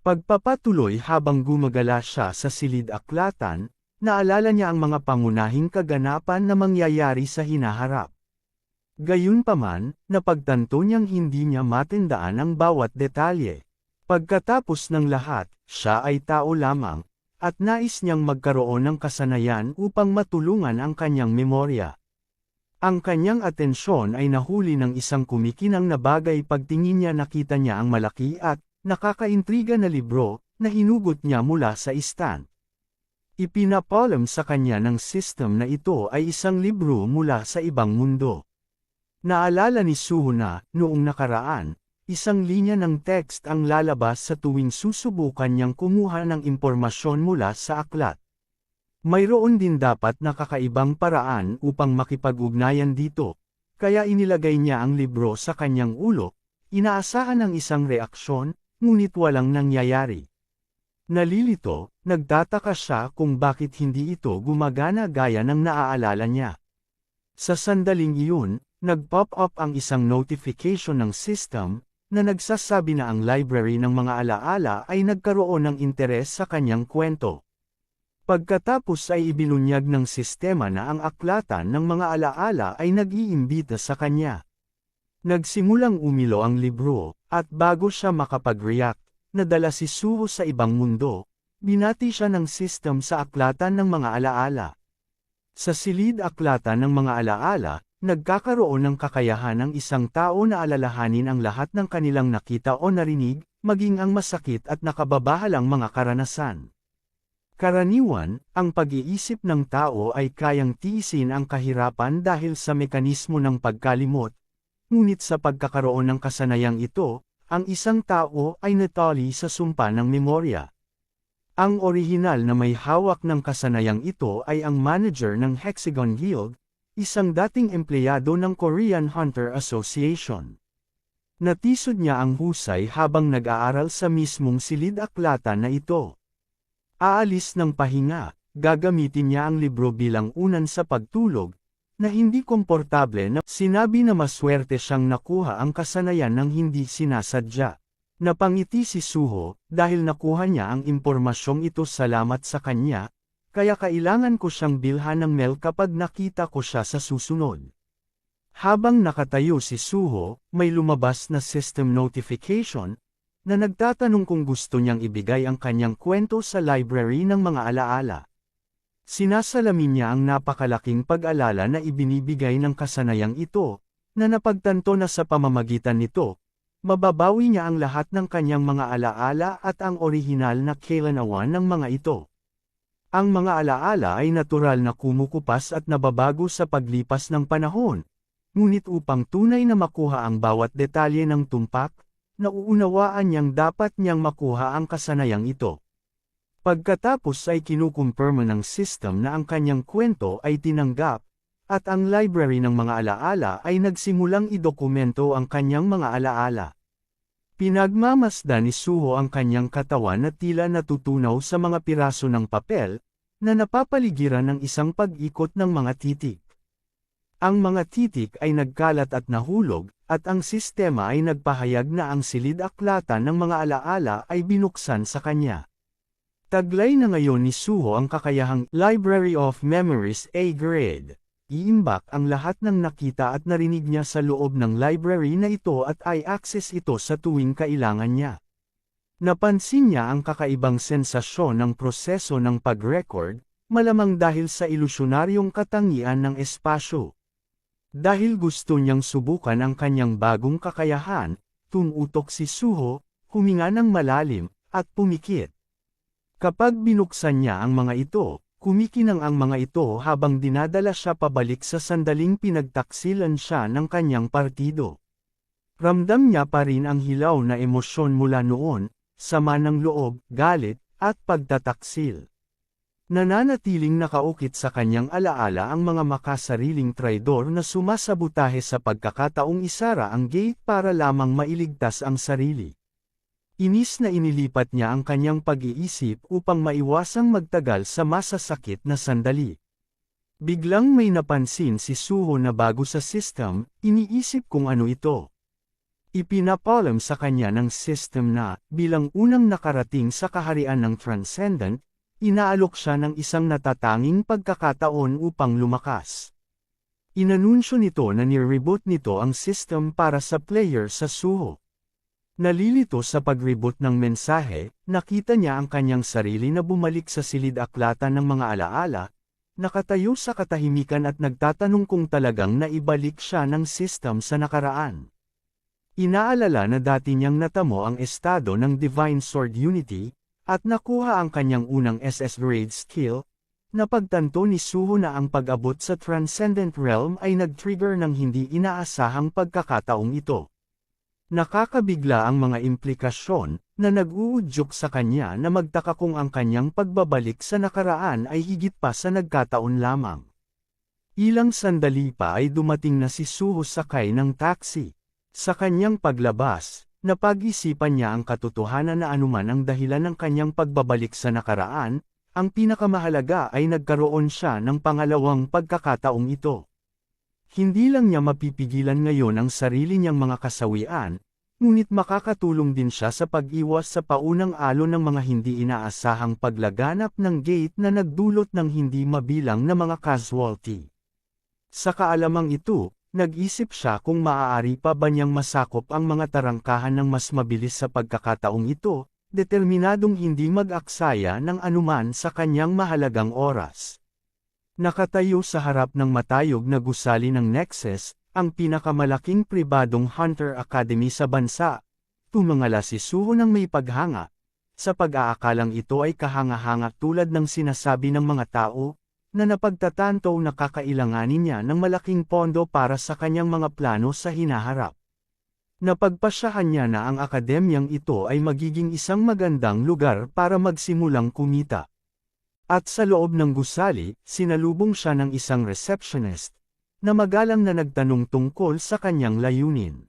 Pagpapatuloy habang gumagala siya sa silid-aklatan, naalala niya ang mga pangunahing kaganapan na mangyayari sa hinaharap. Gayunpaman, napagtanto niyang hindi niya matindaan ang bawat detalye. Pagkatapos ng lahat, siya ay tao lamang, at nais niyang magkaroon ng kasanayan upang matulungan ang kanyang memorya. Ang kanyang atensyon ay nahuli ng isang kumikinang na bagay pagtingin niya nakita niya ang malaki at, nakakaintriga na libro, na hinugot niya mula sa istan. Ipinapalam sa kanya ng system na ito ay isang libro mula sa ibang mundo. Naalala ni Suho na, noong nakaraan, isang linya ng text ang lalabas sa tuwing susubukan niyang kumuha ng impormasyon mula sa aklat. Mayroon din dapat na kakaibang paraan upang makipag-ugnayan dito, kaya inilagay niya ang libro sa kanyang ulo, inaasahan ang isang reaksyon, ngunit walang nangyayari. Nalilito, nagtataka siya kung bakit hindi ito gumagana gaya ng naaalala niya. Sa sandaling iyon, nag-pop up ang isang notification ng system, na nagsasabi na ang library ng mga alaala ay nagkaroon ng interes sa kanyang kwento. Pagkatapos ay ibinunyag ng sistema na ang aklatan ng mga alaala ay nag-iimbita sa kanya. Nagsimulang umilo ang libro, at bago siya makapag-react, nadala si Suho sa ibang mundo, binati siya ng system sa aklatan ng mga alaala. Sa silid aklatan ng mga alaala, nagkakaroon ng kakayahan ng isang tao na alalahanin ang lahat ng kanilang nakita o narinig, maging ang masakit at nakababahalang mga karanasan. Karaniwan, ang pag-iisip ng tao ay kayang tiisin ang kahirapan dahil sa mekanismo ng pagkalimot, ngunit sa pagkakaroon ng kasanayang ito, ang isang tao ay natali sa sumpa ng memorya. Ang orihinal na may hawak ng kasanayang ito ay ang manager ng Hexagon Guild, isang dating empleyado ng Korean Hunter Association. Natisod niya ang husay habang nag-aaral sa mismong silid-aklatan na ito. Aalis ng pahinga, gagamitin niya ang libro bilang unan sa pagtulog, na hindi komportable na sinabi na maswerte siyang nakuha ang kasanayan ng hindi sinasadya. Napangiti si Suho, dahil nakuha niya ang impormasyong ito salamat sa kanya, kaya kailangan ko siyang bilhan ng mail kapag nakita ko siya sa susunod. Habang nakatayo si Suho, may lumabas na system notification, na nagtatanong kung gusto niyang ibigay ang kanyang kwento sa library ng mga alaala. Sinasalamin niya ang napakalaking pag-alala na ibinibigay ng kasanayang ito, na napagtanto na sa pamamagitan nito, mababawi niya ang lahat ng kanyang mga alaala at ang orihinal na kailanawan ng mga ito. Ang mga alaala ay natural na kumukupas at nababago sa paglipas ng panahon, ngunit upang tunay na makuha ang bawat detalye ng tumpak, nauunawaan niyang dapat niyang makuha ang kasanayang ito. Pagkatapos ay kinukumpirma ng system na ang kanyang kwento ay tinanggap, at ang library ng mga alaala ay nagsimulang idokumento ang kanyang mga alaala. Pinagmamasdan ni Suho ang kanyang katawan na tila natutunaw sa mga piraso ng papel, na napapaligiran ng isang pag-ikot ng mga titik. Ang mga titik ay nagkalat at nahulog, at ang sistema ay nagpahayag na ang silid-aklatan ng mga alaala ay binuksan sa kanya. Taglay na ngayon ni Suho ang kakayahang Library of Memories A grade. Iimbak ang lahat ng nakita at narinig niya sa loob ng library na ito at i-access ito sa tuwing kailangan niya. Napansin niya ang kakaibang sensasyon ng proseso ng pag-record, malamang dahil sa ilusyonaryong katangian ng espasyo. Dahil gusto niyang subukan ang kanyang bagong kakayahan, tumutok si Suho, huminga ng malalim, at pumikit. Kapag binuksan niya ang mga ito, kumikinang ang mga ito habang dinadala siya pabalik sa sandaling pinagtaksilan siya ng kanyang partido. Ramdam niya pa rin ang hilaw na emosyon mula noon, sama ng loob, galit, at pagtataksil. Nananatiling nakaukit sa kanyang alaala ang mga makasariling traidor na sumasabotahe sa pagkakataong isara ang gate para lamang mailigtas ang sarili. Inis na inilipat niya ang kanyang pag-iisip upang maiwasang magtagal sa masasakit na sandali. Biglang may napansin si Suho na bago sa system, iniisip kung ano ito. Ipinapalam sa kanya ng system na, bilang unang nakarating sa kaharian ng Transcendent, inaalok siya ng isang natatanging pagkakataon upang lumakas. Inanunsyo nito na nireboot nito ang system para sa player sa Suho. Nalilito sa pag-reboot ng mensahe, nakita niya ang kanyang sarili na bumalik sa silid-aklatan ng mga alaala, nakatayo sa katahimikan at nagtatanong kung talagang naibalik siya ng system sa nakaraan. Inaalala na dati niyang natamo ang estado ng Divine Sword Unity, at nakuha ang kanyang unang SS grade skill, napagtanto ni Suho na ang pag-abot sa Transcendent Realm ay nag-trigger ng hindi inaasahang pagkakataong ito. Nakakabigla ang mga implikasyon, na nag-uudyok sa kanya na magtaka kung ang kanyang pagbabalik sa nakaraan ay higit pa sa nagkataon lamang. Ilang sandali pa ay dumating na si Suho sakay ng taxi. Sa kanyang paglabas, napag-isipan niya ang katotohanan na anuman ang dahilan ng kanyang pagbabalik sa nakaraan, ang pinakamahalaga ay nagkaroon siya ng pangalawang pagkakataong ito. Hindi lang niya mapipigilan ngayon ang sarili niyang mga kasawian, ngunit makakatulong din siya sa pag-iwas sa paunang alon ng mga hindi inaasahang paglaganap ng gate na nagdulot ng hindi mabilang na mga casualty. Sa kaalamang ito, Nag-isip siya kung maaari pa ba niyang masakop ang mga tarangkahan ng mas mabilis sa pagkakataong ito, determinadong hindi mag-aksaya ng anuman sa kanyang mahalagang oras. Nakatayo sa harap ng matayog na gusali ng Nexus, ang pinakamalaking pribadong hunter academy sa bansa, tumangala si Suho ng may paghanga. Sa pag-aakalang ito ay kahanga-hanga tulad ng sinasabi ng mga tao, na napagtatanto na kakailanganin niya ng malaking pondo para sa kanyang mga plano sa hinaharap. Napagpasyahan niya na ang akademyang ito ay magiging isang magandang lugar para magsimulang kumita. At sa loob ng gusali, sinalubong siya ng isang receptionist, na magalang na nagtanong tungkol sa kanyang layunin.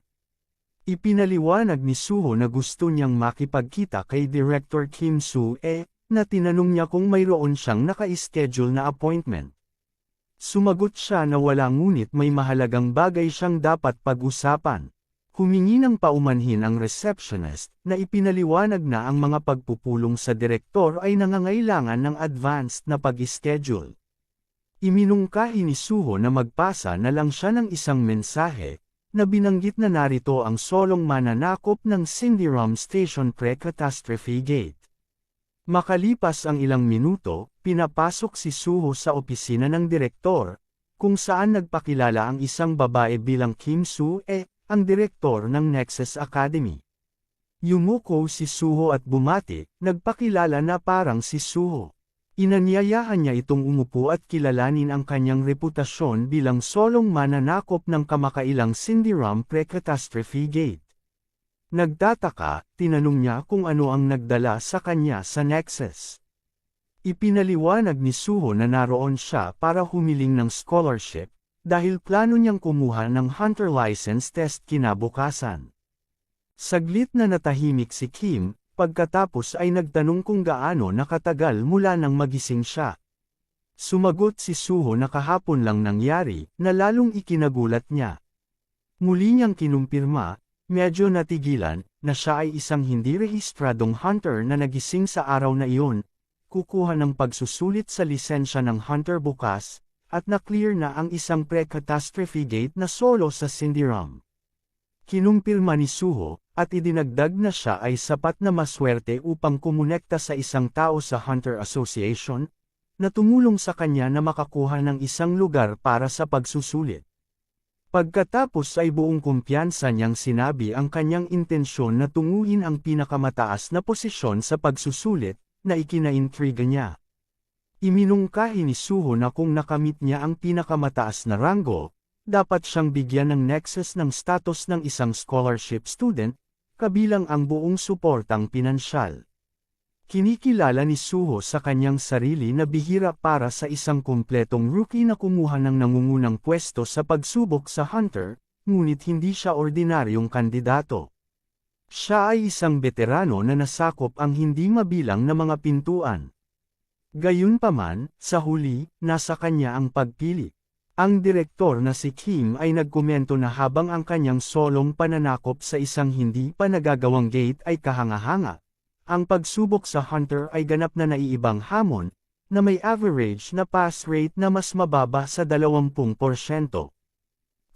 Ipinaliwanag ni Suho na gusto niyang makipagkita kay Director Kim Soo-e, na tinanong niya kung mayroon siyang naka-schedule na appointment. Sumagot siya na wala ngunit may mahalagang bagay siyang dapat pag-usapan. Humingi ng paumanhin ang receptionist na ipinaliwanag na ang mga pagpupulong sa direktor ay nangangailangan ng advanced na pag-schedule. Iminungkahi ni Suho na magpasa na lang siya ng isang mensahe, na binanggit na narito ang solong mananakop ng Cindyrom Station Pre-Catastrophe Gate. Makalipas ang ilang minuto, pinapasok si Suho sa opisina ng direktor, kung saan nagpakilala ang isang babae bilang Kim Soo-e, ang direktor ng Nexus Academy. Yumuko si Suho at bumati, nagpakilala na parang si Suho. Inanyayahan niya itong umupo at kilalanin ang kanyang reputasyon bilang solong mananakop ng kamakailang Cindyram pre-catastrophe gate. Nagtataka, tinanong niya kung ano ang nagdala sa kanya sa Nexus. Ipinaliwanag ni Suho na naroon siya para humiling ng scholarship, dahil plano niyang kumuha ng hunter license test kinabukasan. Saglit na natahimik si Kim, pagkatapos ay nagtanong kung gaano nakatagal mula nang magising siya. Sumagot si Suho na kahapon lang nangyari, na lalong ikinagulat niya. Muli niyang kinumpirma, Medyo natigilan, na siya ay isang hindi rehistradong hunter na nagising sa araw na iyon, kukuha ng pagsusulit sa lisensya ng hunter bukas, at na-clear na ang isang pre-catastrophe gate na solo sa Cindyram. Kinumpirma ni Suho, at idinagdag na siya ay sapat na maswerte upang kumonekta sa isang tao sa Hunter Association, na tumulong sa kanya na makakuha ng isang lugar para sa pagsusulit. Pagkatapos ay buong kumpiyansa niyang sinabi ang kanyang intensyon na tunguhin ang pinakamataas na posisyon sa pagsusulit, na ikinaintriga niya. Iminungkahi ni Suho na kung nakamit niya ang pinakamataas na ranggo, dapat siyang bigyan ng nexus ng status ng isang scholarship student, kabilang ang buong suportang pinansyal. Kinikilala ni Suho sa kanyang sarili na bihira para sa isang kumpletong rookie na kumuha ng nangungunang pwesto sa pagsubok sa Hunter, ngunit hindi siya ordinaryong kandidato. Siya ay isang veterano na nasakop ang hindi mabilang na mga pintuan. Gayunpaman, sa huli, nasa kanya ang pagpili. Ang direktor na si Kim ay nagkomento na habang ang kanyang solong pananakop sa isang hindi pa nagagawang gate ay kahanga-hanga, ang pagsubok sa Hunter ay ganap na naiibang hamon, na may average na pass rate na mas mababa sa 20%.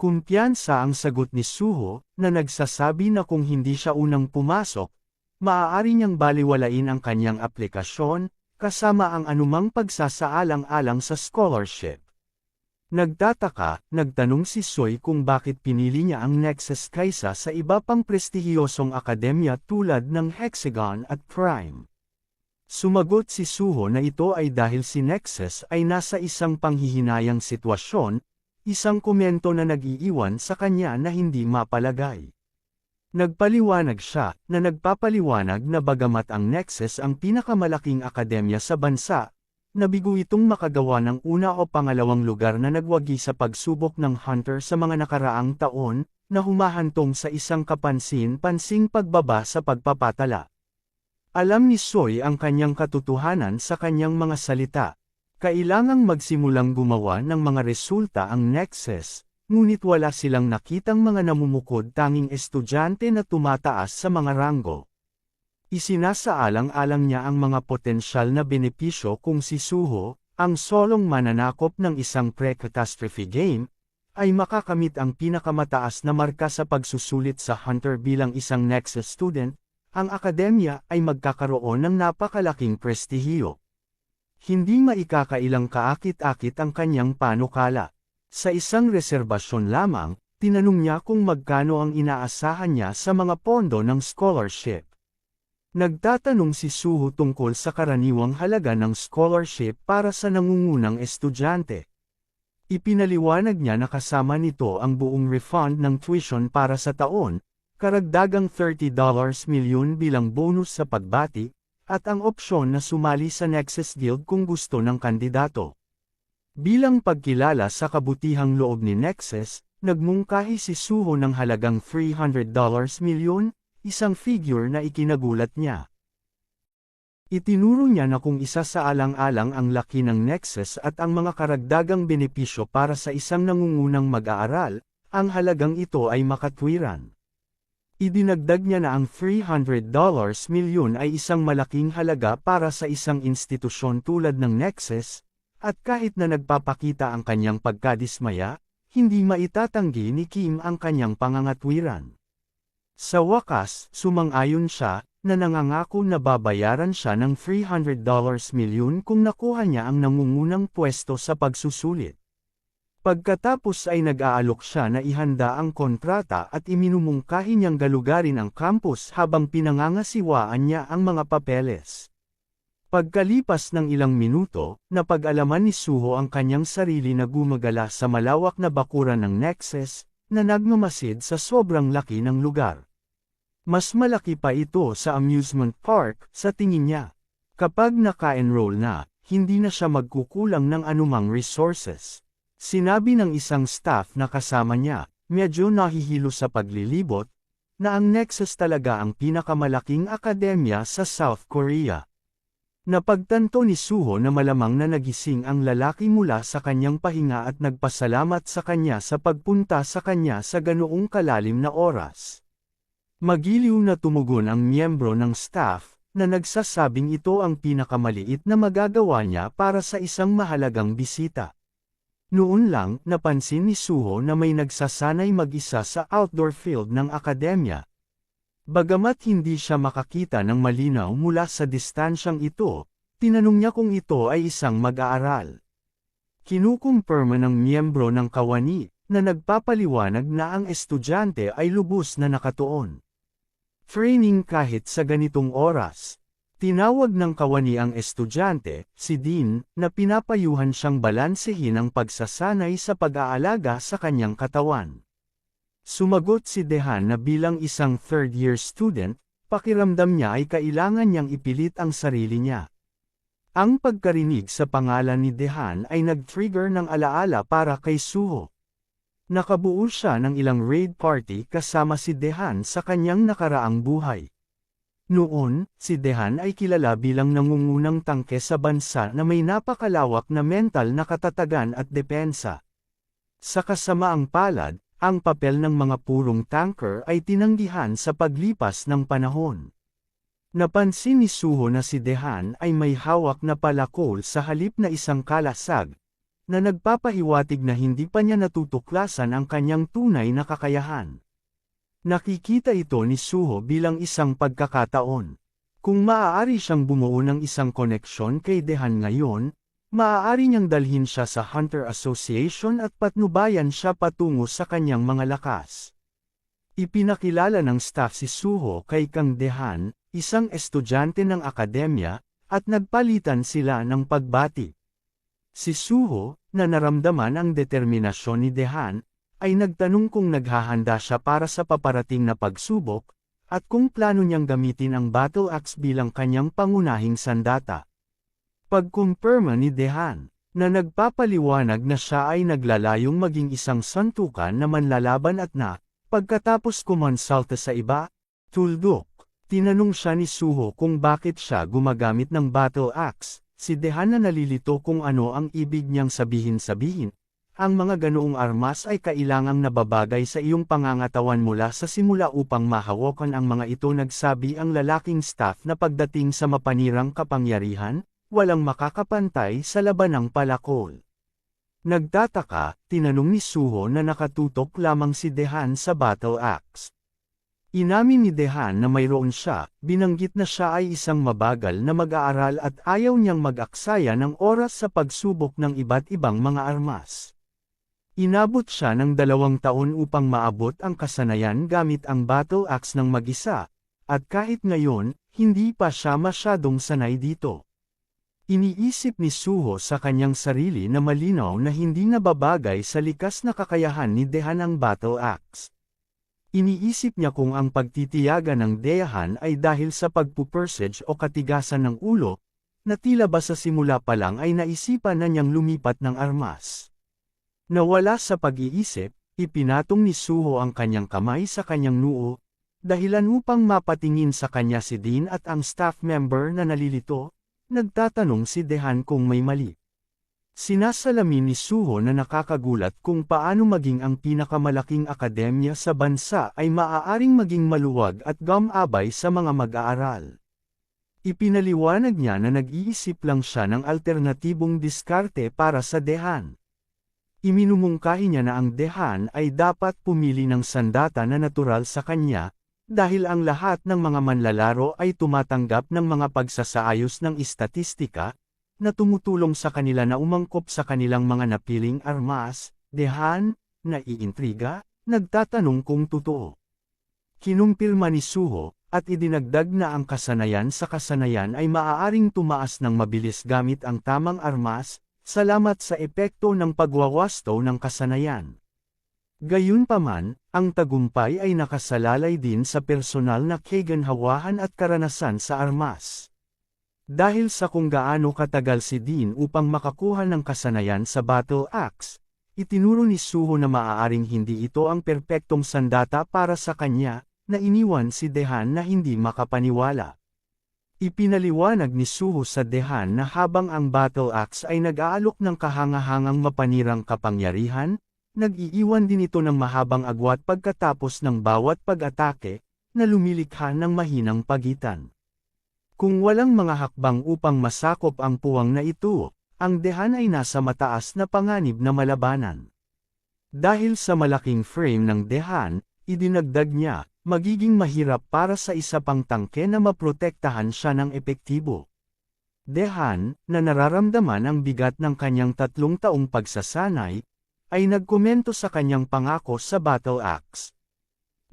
Kumpiyansa ang sagot ni Suho, na nagsasabi na kung hindi siya unang pumasok, maaari niyang baliwalain ang kanyang aplikasyon, kasama ang anumang pagsasaalang-alang sa scholarship. Nagtataka, nagtanong si Soy kung bakit pinili niya ang Nexus kaysa sa iba pang prestihiyosong akademya tulad ng Hexagon at Prime. Sumagot si Suho na ito ay dahil si Nexus ay nasa isang panghihinayang sitwasyon, isang komento na nag-iiwan sa kanya na hindi mapalagay. Nagpaliwanag siya, na nagpapaliwanag na bagamat ang Nexus ang pinakamalaking akademya sa bansa, Nabigo itong makagawa ng una o pangalawang lugar na nagwagi sa pagsubok ng Hunter sa mga nakaraang taon, na humahantong sa isang kapansin-pansing pagbaba sa pagpapatala. Alam ni Soy ang kanyang katotohanan sa kanyang mga salita. Kailangang magsimulang gumawa ng mga resulta ang Nexus, ngunit wala silang nakitang mga namumukod tanging estudyante na tumataas sa mga ranggo. Isinasaalang-alang niya ang mga potensyal na benepisyo kung si Suho, ang solong mananakop ng isang pre-catastrophe game, ay makakamit ang pinakamataas na marka sa pagsusulit sa Hunter bilang isang Nexus student, ang akademya ay magkakaroon ng napakalaking prestihiyo. Hindi maikakailang kaakit-akit ang kanyang panukala. Sa isang reserbasyon lamang, tinanong niya kung magkano ang inaasahan niya sa mga pondo ng scholarship. Nagtatanong si Suho tungkol sa karaniwang halaga ng scholarship para sa nangungunang estudyante. Ipinaliwanag niya na kasama nito ang buong refund ng tuition para sa taon, karagdagang $30 milyon bilang bonus sa pagbati, at ang opsyon na sumali sa Nexus Guild kung gusto ng kandidato. Bilang pagkilala sa kabutihang loob ni Nexus, nagmungkahi si Suho ng halagang $300 milyon, isang figure na ikinagulat niya. Itinuro niya na kung isa sa alang-alang ang laki ng Nexus at ang mga karagdagang benepisyo para sa isang nangungunang mag-aaral, ang halagang ito ay makatwiran. Idinagdag niya na ang $300 milyon ay isang malaking halaga para sa isang institusyon tulad ng Nexus, at kahit na nagpapakita ang kanyang pagkadismaya, hindi maitatanggi ni Kim ang kanyang pangangatwiran. Sa wakas, sumang-ayon siya, na nangangako na babayaran siya ng $300 milyon kung nakuha niya ang nangungunang pwesto sa pagsusulit. Pagkatapos ay nag-aalok siya na ihanda ang kontrata at iminumungkahi niyang galugarin ang campus habang pinangangasiwaan niya ang mga papeles. Pagkalipas ng ilang minuto, napag-alaman ni Suho ang kanyang sarili na gumagala sa malawak na bakuran ng Nexus, na nagmamasid sa sobrang laki ng lugar. Mas malaki pa ito sa amusement park, sa tingin niya. Kapag naka-enroll na, hindi na siya magkukulang ng anumang resources. Sinabi ng isang staff na kasama niya, medyo nahihilo sa paglilibot, na ang Nexus talaga ang pinakamalaking akademya sa South Korea. Napagtanto ni Suho na malamang na nagising ang lalaki mula sa kanyang pahinga at nagpasalamat sa kanya sa pagpunta sa kanya sa ganoong kalalim na oras. Magiliw na tumugon ang miyembro ng staff, na nagsasabing ito ang pinakamaliit na magagawa niya para sa isang mahalagang bisita. Noon lang, napansin ni Suho na may nagsasanay mag-isa sa outdoor field ng akademya, Bagamat hindi siya makakita ng malinaw mula sa distansyang ito, tinanong niya kung ito ay isang mag-aaral. Kinukumpirma ng miyembro ng kawani, na nagpapaliwanag na ang estudyante ay lubos na nakatuon. Training kahit sa ganitong oras. Tinawag ng kawani ang estudyante, si Dean, na pinapayuhan siyang balansehin ang pagsasanay sa pag-aalaga sa kanyang katawan. Sumagot si Dehan na bilang isang third-year student, pakiramdam niya ay kailangan niyang ipilit ang sarili niya. Ang pagkarinig sa pangalan ni Dehan ay nag-trigger ng alaala para kay Suho. Nakabuo siya ng ilang raid party kasama si Dehan sa kanyang nakaraang buhay. Noon, si Dehan ay kilala bilang nangungunang tangke sa bansa na may napakalawak na mental na katatagan at depensa. Sa kasamaang palad, ang papel ng mga purong tanker ay tinanggihan sa paglipas ng panahon. Napansin ni Suho na si Dehan ay may hawak na palakol sa halip na isang kalasag, na nagpapahiwatig na hindi pa niya natutuklasan ang kanyang tunay na kakayahan. Nakikita ito ni Suho bilang isang pagkakataon. Kung maaari siyang bumuo ng isang koneksyon kay Dehan ngayon, maaari niyang dalhin siya sa Hunter Association at patnubayan siya patungo sa kanyang mga lakas. Ipinakilala ng staff si Suho kay Kang Dehan, isang estudyante ng akademya, at nagpalitan sila ng pagbati. Si Suho, na naramdaman ang determinasyon ni Dehan, ay nagtanong kung naghahanda siya para sa paparating na pagsubok, at kung plano niyang gamitin ang battle axe bilang kanyang pangunahing sandata. Pagkumpirma ni Dehan, na nagpapaliwanag na siya ay naglalayong maging isang santukan na manlalaban at na, pagkatapos kumonsulta sa iba, tuldok, tinanong siya ni Suho kung bakit siya gumagamit ng battle axe, si Dehan na nalilito kung ano ang ibig niyang sabihin-sabihin, ang mga ganoong armas ay kailangang nababagay sa iyong pangangatawan mula sa simula upang mahawakan ang mga ito nagsabi ang lalaking staff na pagdating sa mapanirang kapangyarihan, walang makakapantay sa labanang palakol. Nagtataka, tinanong ni Suho na nakatutok lamang si Dehan sa battle axe. Inamin ni Dehan na mayroon siya, binanggit na siya ay isang mabagal na mag-aaral at ayaw niyang mag-aksaya ng oras sa pagsubok ng iba't ibang mga armas. Inabot siya ng dalawang taon upang maabot ang kasanayan gamit ang battle axe ng mag-isa, at kahit ngayon, hindi pa siya masyadong sanay dito. Iniisip ni Suho sa kanyang sarili na malinaw na hindi nababagay sa likas na kakayahan ni Dehan ang battle axe. Iniisip niya kung ang pagtitiyaga ng Dehan ay dahil sa pagpupersage o katigasan ng ulo, na tila ba sa simula pa lang ay naisipan na niyang lumipat ng armas. Nawala sa pag-iisip, ipinatong ni Suho ang kanyang kamay sa kanyang noo, dahilan upang mapatingin sa kanya si Dean at ang staff member na nalilito, nagtatanong si Dehan kung may mali. Sinasalamin ni Suho na nakakagulat kung paano maging ang pinakamalaking akademya sa bansa ay maaaring maging maluwag at gamabay sa mga mag-aaral. Ipinaliwanag niya na nag-iisip lang siya ng alternatibong diskarte para sa Dehan. Iminumungkahi niya na ang dehan ay dapat pumili ng sandata na natural sa kanya, dahil ang lahat ng mga manlalaro ay tumatanggap ng mga pagsasaayos ng istatistika, na tumutulong sa kanila na umangkop sa kanilang mga napiling armas, dehan, na iintriga, nagtatanong kung totoo. Kinumpirma ni Suho, at idinagdag na ang kasanayan sa kasanayan ay maaaring tumaas ng mabilis gamit ang tamang armas, Salamat sa epekto ng pagwawasto ng kasanayan. Gayunpaman, ang tagumpay ay nakasalalay din sa personal na kaganhawahan at karanasan sa armas. Dahil sa kung gaano katagal si Dean upang makakuha ng kasanayan sa battle axe, itinuro ni Suho na maaaring hindi ito ang perpektong sandata para sa kanya, na iniwan si Dehan na hindi makapaniwala. Ipinaliwanag ni Suho sa Dehan na habang ang battle axe ay nag-aalok ng kahangahangang mapanirang kapangyarihan, nag-iiwan din ito ng mahabang agwat pagkatapos ng bawat pag-atake, na lumilikha ng mahinang pagitan. Kung walang mga hakbang upang masakop ang puwang na ito, ang Dehan ay nasa mataas na panganib na malabanan. Dahil sa malaking frame ng Dehan, idinagdag niya, magiging mahirap para sa isa pang tangke na maprotektahan siya ng epektibo. Dehan, na nararamdaman ang bigat ng kanyang tatlong taong pagsasanay, ay nagkomento sa kanyang pangako sa Battle Axe.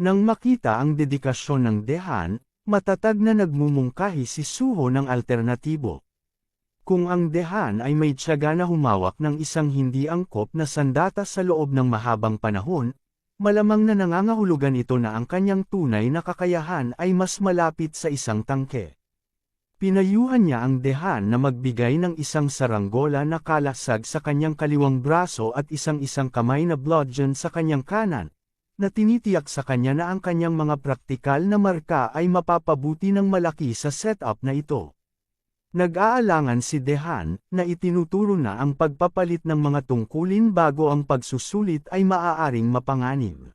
Nang makita ang dedikasyon ng Dehan, matatag na nagmumungkahi si Suho ng alternatibo. Kung ang Dehan ay may tiyaga na humawak ng isang hindi angkop na sandata sa loob ng mahabang panahon, Malamang na nangangahulugan ito na ang kanyang tunay na kakayahan ay mas malapit sa isang tangke. Pinayuhan niya ang dehan na magbigay ng isang saranggola na kalasag sa kanyang kaliwang braso at isang-isang kamay na bludgeon sa kanyang kanan, na tinitiyak sa kanya na ang kanyang mga praktikal na marka ay mapapabuti ng malaki sa setup na ito. Nag-aalangan si Dehan na itinuturo na ang pagpapalit ng mga tungkulin bago ang pagsusulit ay maaaring mapanganib.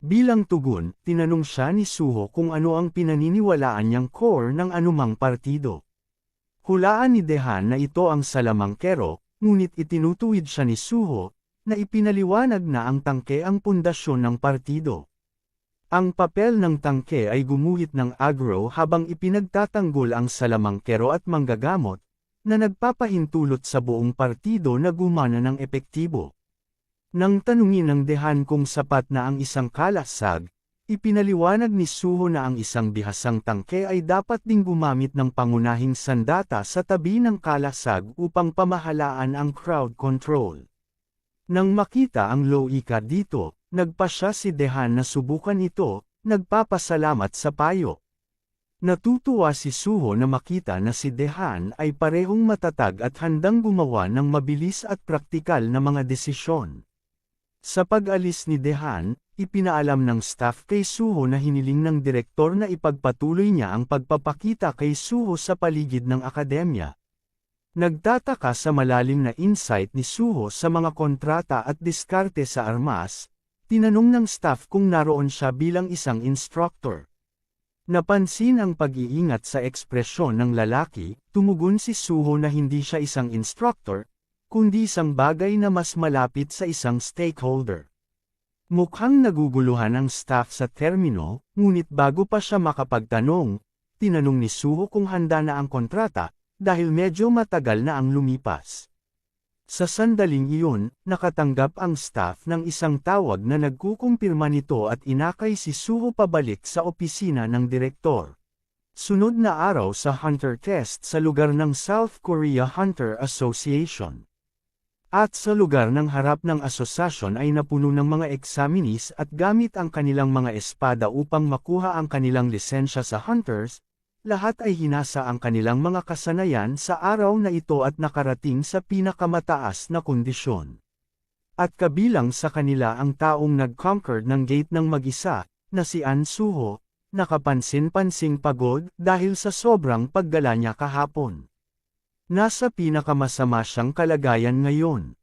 Bilang tugon, tinanong siya ni Suho kung ano ang pinaniniwalaan niyang core ng anumang partido. Hulaan ni Dehan na ito ang salamangkero, ngunit itinutuwid siya ni Suho, na ipinaliwanag na ang tangke ang pundasyon ng partido. Ang papel ng tangke ay gumuhit ng agro habang ipinagtatanggol ang salamangkero at manggagamot, na nagpapahintulot sa buong partido na gumana ng epektibo. Nang tanungin ng dehan kung sapat na ang isang kalasag, ipinaliwanag ni Suho na ang isang bihasang tangke ay dapat ding gumamit ng pangunahing sandata sa tabi ng kalasag upang pamahalaan ang crowd control. Nang makita ang loika dito, Nagpa siya si Dehan na subukan ito, nagpapasalamat sa payo. Natutuwa si Suho na makita na si Dehan ay parehong matatag at handang gumawa ng mabilis at praktikal na mga desisyon. Sa pag-alis ni Dehan, ipinaalam ng staff kay Suho na hiniling ng direktor na ipagpatuloy niya ang pagpapakita kay Suho sa paligid ng akademya. Nagtataka sa malalim na insight ni Suho sa mga kontrata at diskarte sa armas, Tinanong ng staff kung naroon siya bilang isang instructor. Napansin ang pag-iingat sa ekspresyon ng lalaki, tumugon si Suho na hindi siya isang instructor, kundi isang bagay na mas malapit sa isang stakeholder. Mukhang naguguluhan ang staff sa termino, ngunit bago pa siya makapagtanong, tinanong ni Suho kung handa na ang kontrata, dahil medyo matagal na ang lumipas. Sa sandaling iyon, nakatanggap ang staff ng isang tawag na nagkukumpirma nito at inakay si Suho pabalik sa opisina ng direktor. Sunod na araw sa Hunter Test sa lugar ng South Korea Hunter Association. At sa lugar ng harap ng asosasyon ay napuno ng mga examinees at gamit ang kanilang mga espada upang makuha ang kanilang lisensya sa hunters, lahat ay hinasa ang kanilang mga kasanayan sa araw na ito at nakarating sa pinakamataas na kondisyon. At kabilang sa kanila ang taong nag-conquer ng gate ng mag-isa, na si An Suho, nakapansin-pansing pagod dahil sa sobrang paggala niya kahapon. Nasa pinakamasama siyang kalagayan ngayon.